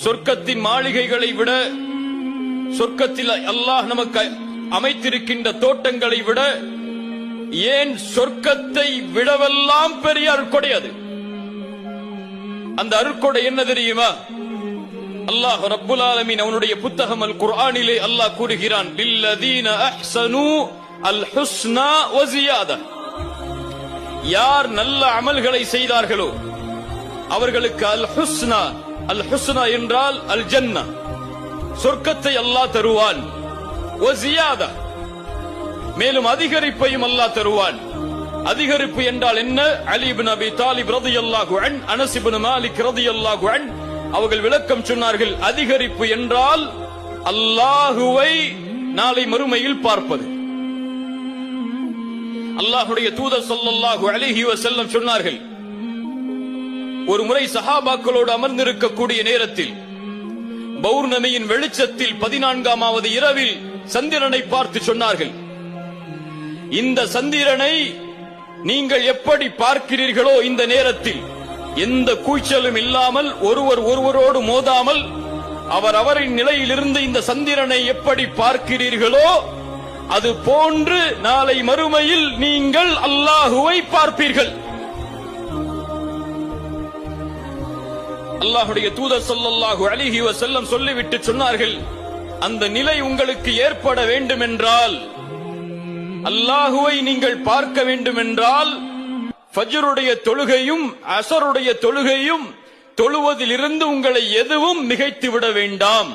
சொர்க்கத்தின் மாளிகைகளை விட சொர்க்கத்தில் அல்லாஹ் நமக்கு அமைத்திருக்கின்ற தோட்டங்களை விட ஏன் சொர்க்கத்தை விடவெல்லாம் பெரிய அருட்கொடை அது? அந்த அருட்கொடை என்ன தெரியுமா? அல்லாஹ் ரப்புல் ஆலமீன் அவனுடைய புத்தகம் அல் குர்ஆனிலே அல்லாஹ் கூறுகிறான் லில்லதீன அஹ்சனு அல் ஹுஸ்னா வ யார் நல்ல அமல்களை செய்தார்களோ அவர்களுக்கு அல் ஹுஸ்னா அல் ஹுஸ்னா என்றால் அல் ஜன்னா சொர்க்கத்தை அல்லாஹ் தருவான். மேலும் அதிகரிப்பையும் அல்லாஹ் தருவான். அதிகரிப்பு என்றால் என்ன? அலிபின் அபி தாலிப் ரலியல்லாஹு அன் அனசிபின் மாலிக் ரதி அல்லாஹு அன் அவர்கள் விளக்கம் சொன்னார்கள் அதிகரிப்பு என்றால் அல்லாஹுவை நாளை மறுமையில் பார்ப்பது. அல்லாஹுடைய தூதர் சொல்லல்லாஹு அலிஹி வசல்லம் சொன்னார்கள் ஒரு முறை சஹாபாக்களோடு அமர்ந்திருக்கக்கூடிய நேரத்தில் பௌர்ணமியின் வெளிச்சத்தில் பதினான்காமாவது இரவில் சந்திரனை பார்த்து சொன்னார்கள். இந்த சந்திரனை நீங்கள் எப்படி பார்க்கிறீர்களோ இந்த நேரத்தில் எந்த கூச்சலும் இல்லாமல் ஒருவர் ஒருவரோடு மோதாமல் அவர் அவரின் நிலையிலிருந்து இந்த சந்திரனை எப்படி பார்க்கிறீர்களோ அது போன்று நாளை மறுமையில் நீங்கள் அல்லாஹுவை பார்ப்பீர்கள். அல்லாஹுடைய தூதர் சொல்லல்லாஹு அலிஹி செல்லம் சொல்லிவிட்டு சொன்னார்கள் அந்த நிலை உங்களுக்கு ஏற்பட வேண்டுமென்றால் அல்லாஹுவை நீங்கள் பார்க்க வேண்டுமென்றால் ஃபஜ்ருடைய தொழுகையும் அசருடைய தொழுகையும் தொழுவதிலிருந்து உங்களை எதுவும் மிகைத்து விட வேண்டாம்.